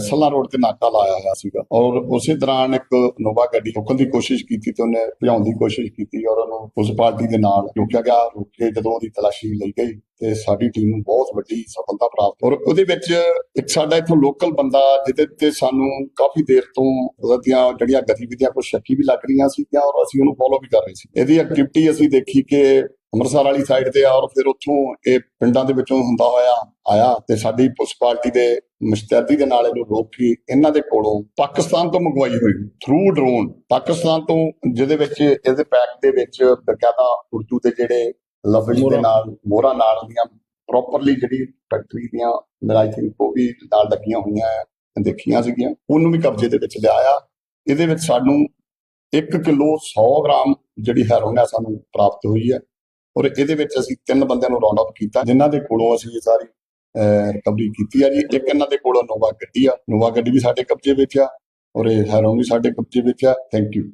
Salla road ਤੇ ਨਾਕਾ ਲਾਇਆ ਹੋਇਆ ਸੀਗਾ। ਔਰ ਉਸੇ ਦੌਰਾਨ ਇੱਕ ਨੋਵਾ ਗੱਡੀ ਰੁਕਣ ਦੀ ਕੋਸ਼ਿਸ਼ ਕੀਤੀ ਤੇ ਉਹਨੇ ਭਜਾਉਣ ਦੀ ਕੋਸ਼ਿਸ਼ ਕੀਤੀ ਔਰ ਉਹਨੂੰ ਉਸ ਪਾਰਟੀ ਦੇ ਨਾਲ ਰੋਕਿਆ ਗਿਆ। ਰੁਕ ਕੇ ਜਦੋਂ ਉਹਦੀ ਤਲਾਸ਼ੀ ਲਈ ਗਈ ਤੇ ਸਾਡੀ ਟੀਮ ਨੂੰ ਬਹੁਤ ਵੱਡੀ ਸਫਲਤਾ ਪ੍ਰਾਪਤ ਔਰ ਉਹਦੇ ਵਿੱਚ ਇੱਕ ਸਾਡਾ ਇੱਥੋਂ ਲੋਕਲ ਬੰਦਾ ਜਿਹਦੇ ਤੇ ਸਾਨੂੰ ਕਾਫੀ ਦੇਰ ਤੋਂ ਉਹਦੀਆਂ ਜਿਹੜੀਆਂ ਗਤੀਵਿਧੀਆਂ ਕੁਝ ਸ਼ੱਕੀ ਵੀ ਲੱਗ ਰਹੀਆਂ ਸੀ ਔਰ ਅਸੀਂ ਉਹਨੂੰ ਫੋਲੋ ਵੀ ਕਰ ਰਹੇ ਸੀ। ਇਹਦੀ ਐਕਟੀਵਿਟੀ ਅਸੀਂ ਦੇਖੀ ਕਿ ਅੰਮ੍ਰਿਤਸਰ ਵਾਲੀ ਸਾਈਡ ਤੇ ਔਰ ਫਿਰ ਉੱਥੋਂ ਇਹ ਪਿੰਡਾਂ ਦੇ ਵਿੱਚੋਂ ਹੁੰਦਾ ਹੋਇਆ ਆਇਆ ਤੇ ਸਾਡੀ ਪੁਲਿਸ ਪਾਰਟੀ ਦੇ ਮੁਸ਼ਤੈਦੀ ਦੇ ਨਾਲ ਇਹਨੂੰ ਰੋਕ ਕੇ ਇਹਨਾਂ ਦੇ ਕੋਲੋਂ ਪਾਕਿਸਤਾਨ ਤੋਂ ਮੰਗਵਾਈ ਹੋਈ ਥਰੂ ਡਰੋਨ ਪਾਕਿਸਤਾਨ ਤੋਂ ਜਿਹਦੇ ਵਿੱਚ ਇਹਦੇ ਪੈਕ ਦੇ ਵਿੱਚ ਬਕਾਇਦਾ ਉਰਦੂ ਦੇ ਜਿਹੜੇ ਲਫ਼ਜ਼ ਦੇ। ਨਾਲ ਮੋਹਰਾਂ ਨਾਲ ਦੀਆਂ ਪ੍ਰੋਪਰਲੀ ਜਿਹੜੀ ਫੈਕਟਰੀ ਦੀਆਂ ਮੇਰਾ ਆਈ ਥਿੰਕ ਉਹ ਵੀ ਨਾਲ ਲੱਗੀਆਂ ਹੋਈਆਂ ਦੇਖੀਆਂ ਸੀਗੀਆਂ। ਉਹਨੂੰ ਵੀ ਕਬਜ਼ੇ ਦੇ ਵਿੱਚ ਲਿਆਇਆ। ਇਹਦੇ ਵਿੱਚ ਸਾਨੂੰ 1 ਕਿਲੋ 100 ਗ੍ਰਾਮ ਜਿਹੜੀ ਹੈਰੋਇਨ ਹੈ ਸਾਨੂੰ ਪ੍ਰਾਪਤ ਹੋਈ ਹੈ ਔਰ ਇਹਦੇ ਵਿੱਚ ਅਸੀਂ ਤਿੰਨ ਬੰਦਿਆਂ ਨੂੰ ਰਾਉਂਡ ਅਪ ਕੀਤਾ ਜਿਨ੍ਹਾਂ ਦੇ ਕੋਲੋਂ ਅਸੀਂ ਇਹ ਸਾਰੀ ਰਿਕਵਰੀ ਕੀਤੀ ਆ ਜੀ। ਇੱਕ ਇਹਨਾਂ ਦੇ ਕੋਲੋਂ ਨੋਵਾ ਗੱਡੀ ਆ। ਨੋਵਾ ਗੱਡੀ ਵੀ ਸਾਡੇ ਕਬਜ਼ੇ ਵਿੱਚ ਆ ਔਰ ਇਹ ਹੈਰੋਇਨ ਵੀ ਸਾਡੇ ਕਬਜ਼ੇ ਵਿੱਚ ਆ। Thank you